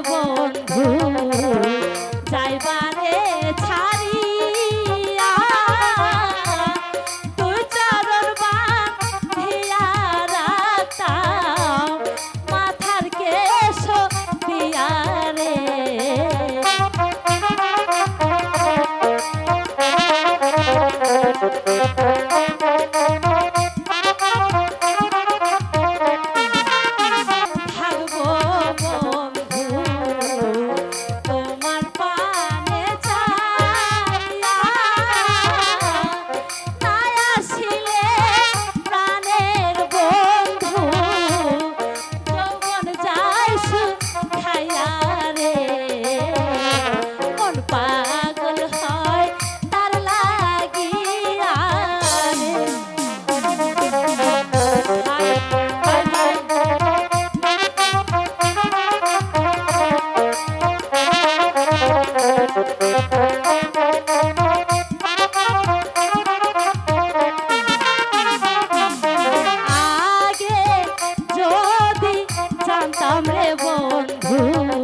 বন্ধু যাইবারে ছাড় বন্ধু